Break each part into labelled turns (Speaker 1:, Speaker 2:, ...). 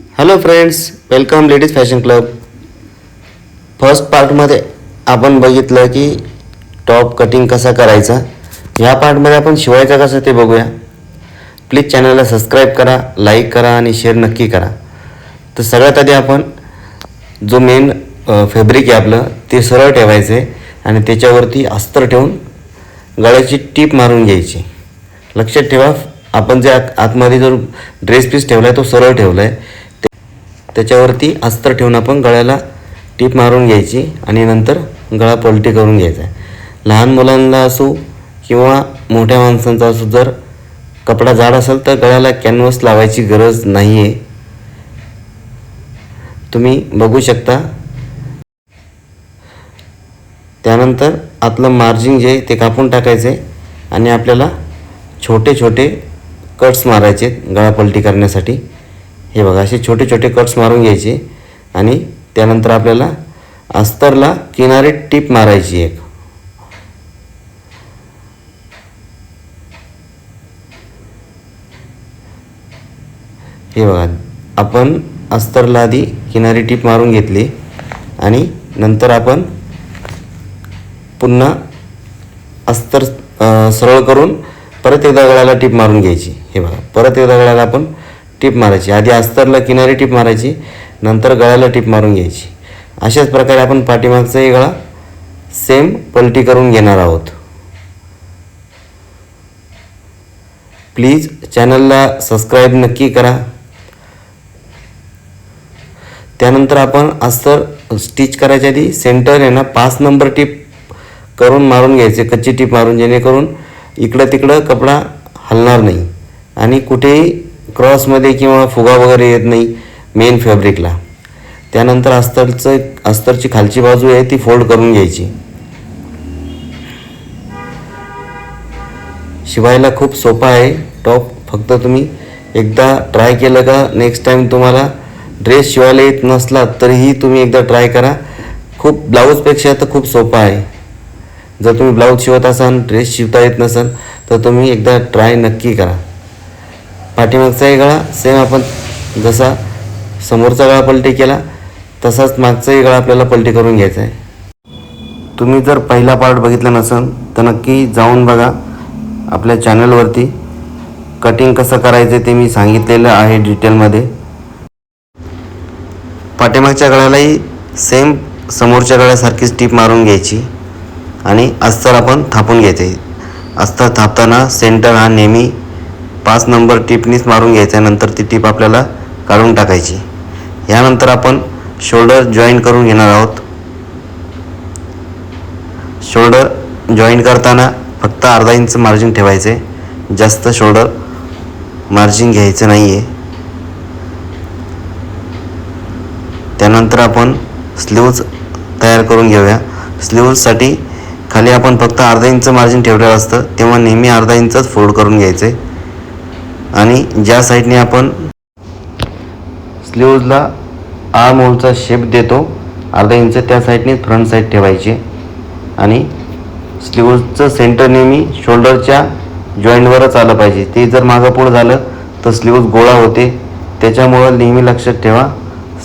Speaker 1: Hello friends welcome ladies fashion club first पार्टमध्ये आपण बघितलं की टॉप कटिंग कसा करायचा? ह्या पार्टमध्ये आपण शिवायचा कसं ते बघूया. प्लीज चॅनलला सबस्क्राईब करा लाईक करा आणि शेअर नक्की करा. तर सगळ्यात आधी आपण जो मेन फॅब्रिक आहे आपलं ते सरळ ठेवायचं आहे आणि त्याच्यावरती अस्तर ठेवून गळ्याची टीप मारून घ्यायची. लक्षात ठेवा आपण जे आत आतमध्ये जो ड्रेस पीस ठेवला आहे तो सरळ ठेवला आहे त्याच्यावरती अस्तर ठेवून आपण गळ्याला टीप मारून घ्यायची आणि नंतर गळा पलटी करून घ्यायचा आहे. लहान मुलांना असो किंवा मोठ्या माणसांचा असो जर कपडा जाड असेल तर गळ्याला कॅनव्हस लावायची गरज नाही आहे तुम्ही बघू शकता. त्यानंतर आतलं मार्जिन जे आहे ते कापून टाकायचं आहे आणि आपल्याला छोटे छोटे कट्स मारायचे गळा पलटी करण्यासाठी. हे बघा असे छोटे छोटे कट्स मारून घ्यायचे आणि त्यानंतर आपल्याला अस्तरला किनारी टीप मारायची एक. हे बघा आपण अस्तरला आधी किनारी टीप मारून घेतली आणि नंतर आपण पुन्हा अस्तर सरळ करून परत एकदा गळ्याला टीप मारून घ्यायची. हे बघा परत एकदा गळ्याला आपण टीप मारायची. आधी अस्तरला किनारी टीप मारायची नंतर गळ्याला टीप मारून घ्यायची. अशाच प्रकारे आपण पाठीमागचाही गळा सेम पलटी करून घेणार आहोत. प्लीज चॅनलला सबस्क्राईब नक्की करा. त्यानंतर आपण अस्तर स्टिच करायच्या आधी सेंटर आहे ना पाच नंबर टीप करून मारून घ्यायचे कच्ची टीप मारून जेणेकरून इकडं तिकडं कपडा हलणार नाही. आणि कुठेही क्रॉसमध्ये किंवा फुगा वगैरे येत नाही मेन फॅब्रिकला त्यानंतर अस्तरचं अस्तरची खालची बाजू आहे ती फोल्ड करून घ्यायची. शिवायला खूप सोपा आहे टॉप फक्त तुम्ही एकदा ट्राय केलं का नेक्स्ट टाईम तुम्हाला ड्रेस शिवायला येत नसला तरीही तुम्ही एकदा ट्राय करा. खूप ब्लाऊजपेक्षा तर खूप सोपा आहे. जर तुम्ही ब्लाऊज शिवत असाल ड्रेस शिवता येत नसाल तर तुम्ही एकदा ट्राय नक्की करा. पाठीमागचाही गळा सेम आपण जसा समोरचा गळा पलटी केला तसाच मागचाही गळा आपल्याला पलटी करून घ्यायचा आहे. तुम्ही जर पहिला पार्ट बघितला नसेल तर नक्की जाऊन बघा आपल्या चॅनलवरती कटिंग कसं करायचं ते मी सांगितलेलं आहे डिटेलमध्ये पाठीमागच्या गळ्यालाही सेम समोरच्या गळ्यासारखीच टीप मारून घ्यायची आणि अस्तर आपण थापून घ्यायचे. अस्तर थापताना सेंटर हा नेहमी पाच नंबर टिपनीच मारून घ्यायचा नंतर ती टीप आपल्याला काढून टाकायची. यानंतर आपण शोल्डर जॉईन करून घेणार आहोत. शोल्डर जॉईन करताना फक्त अर्धा इंच मार्जिन ठेवायचे. जास्त शोल्डर मार्जिन घ्यायचं नाही आहे त्यानंतर आपण स्लीव्ज तयार करून घेऊया. स्लीव्जसाठी खाली आपण फक्त अर्धा इंच मार्जिन ठेवलेलं असतं. तेव्हा नेहमी अर्धा इंचच फोल्ड करून घ्यायचे. आणि ज्या साईडने आपण स्लीवजला आर्म होलचा शेप देतो अर्धा इंच त्या साईडने फ्रंट साईड ठेवायचे. आणि स्लीवजचं सेंटर नेहमी शोल्डरच्या जॉईंटवरच आलं पाहिजे. ते जर मागं पुढं झालं तर स्लीवज गोळा होते. त्याच्यामुळं नेहमी लक्षात ठेवा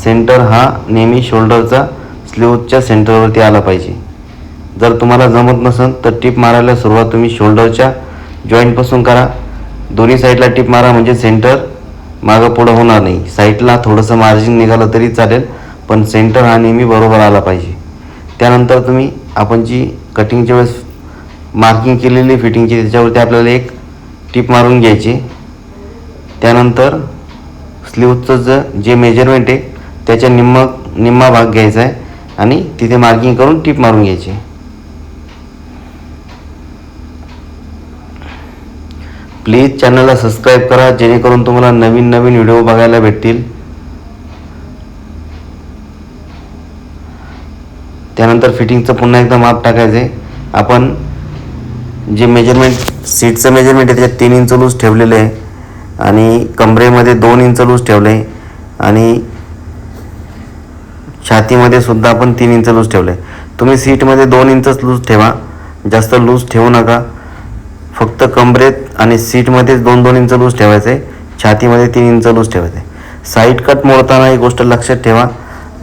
Speaker 1: सेंटर हा नेहमी शोल्डरचा स्लीवजच्या सेंटरवरती आला पाहिजे. जर तुम्हाला जमत नसेल तर टिप मारायला सुरुवात तुम्ही शोल्डरच्या जॉईंटपासून करा. दोन्ही साईडला टिप मारा म्हणजे सेंटर मागं पुढं होणार नाही. साईडला थोडंसं मार्जिन निघालं तरी चालेल पण सेंटर हा नेहमी बरोबर आला पाहिजे. त्यानंतर तुम्ही आपण जी कटिंगच्या वेळेस मार्किंग केलेली फिटिंगची त्याच्यावरती आपल्याला एक टीप मारून घ्यायची. त्यानंतर स्लीवचं ज जे मेजरमेंट आहे त्याच्या निम्म निम्मा भाग घ्यायचा आहे आणि तिथे मार्किंग करून टिप मारून घ्यायची. प्लीज चॅनलला सबस्क्राईब करा जेणेकरून तुम्हाला नवीन नवीन व्हिडिओ बघायला भेटतील. त्यानंतर फिटिंगचं पुन्हा एकदा माप टाकायचं आहे आपण जे मेजरमेंट सीटचं मेजरमेंट आहे त्याच्यात तीन इंच लूज ठेवलेलं आहे. आणि कमरेमध्ये दोन इंच लूज ठेवलं आहे आणि छातीमध्ये सुद्धा आपण तीन इंच लूज ठेवलं आहे तुम्ही सीटमध्ये दोन इंचच लूज ठेवा. जास्त लूज ठेवू नका. फक्त कमरेत आणि सीटमध्येच दोन दोन इंच लूज ठेवायचं आहे छातीमध्ये तीन इंच लूज ठेवायचं. आहे साईड कट मोडताना एक गोष्ट लक्षात ठेवा.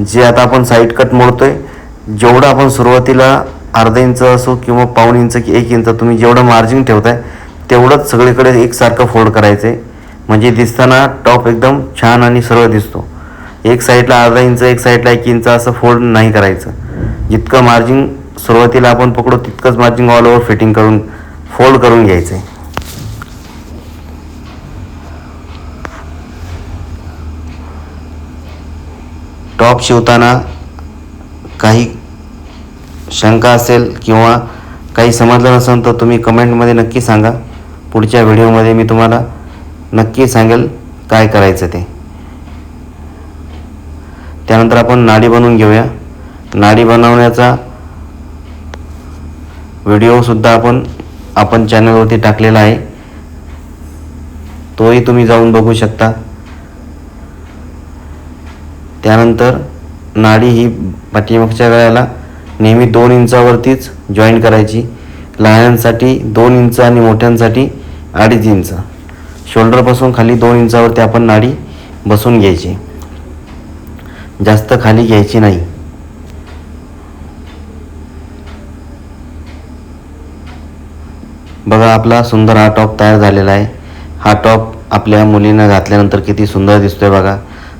Speaker 1: जे आता आपण साईड कट मोडतो आहे जेवढं आपण सुरुवातीला अर्धा इंच असो किंवा पाऊण इंच की एक इंच तुम्ही जेवढं मार्जिन ठेवताय तेवढंच सगळीकडे एकसारखं फोल्ड करायचं. आहे म्हणजे दिसताना टॉप एकदम छान आणि सरळ दिसतो. एक साईडला अर्धा इंच एक साईडला एक इंच असं फोल्ड नाही करायचं. जितकं मार्जिन सुरुवातीला आपण पकडू तितकंच मार्जिन ऑल ओव्हर फिटिंग करून फोल्ड करून घ्यायचं. आहे टॉप शिवताना काही शंका असेल किंवा काही समजलं नसेल तर तुम्ही कमेंटमध्ये नक्की सांगा. पुढच्या व्हिडिओमध्ये मी तुम्हाला नक्की सांगेल काय करायचं ते. त्यानंतर आपण नाडी बनवून घेऊया. नाडी बनवण्याचा व्हिडिओसुद्धा आपण आपण चॅनलवरती टाकलेला आहे. तोही तुम्ही जाऊन बघू शकता. त्यानंतर नाडी ही पाठीमागच्या गळ्याला नेहमी दोन इंचावरतीच जॉईन करायची. लहानांसाठी दोन इंच आणि मोठ्यांसाठी अडीच इंच. शोल्डरपासून खाली दोन इंचावरती आपण नाडी बसून घ्यायची. जास्त खाली घ्यायची नाही. बघा आपला सुंदर हा टॉप तयार झालेला आहे. हा टॉप आपल्या मुलीनं घातल्यानंतर किती सुंदर दिसतोय बघा.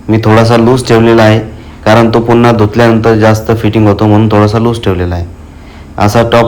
Speaker 1: मी थोडासा लूज ठेवलेला आहे कारण तो पुन्हा धुतल्यानंतर जास्त फिटिंग होतो म्हणून थोडासा लूज ठेवलेला आहे. असा टॉप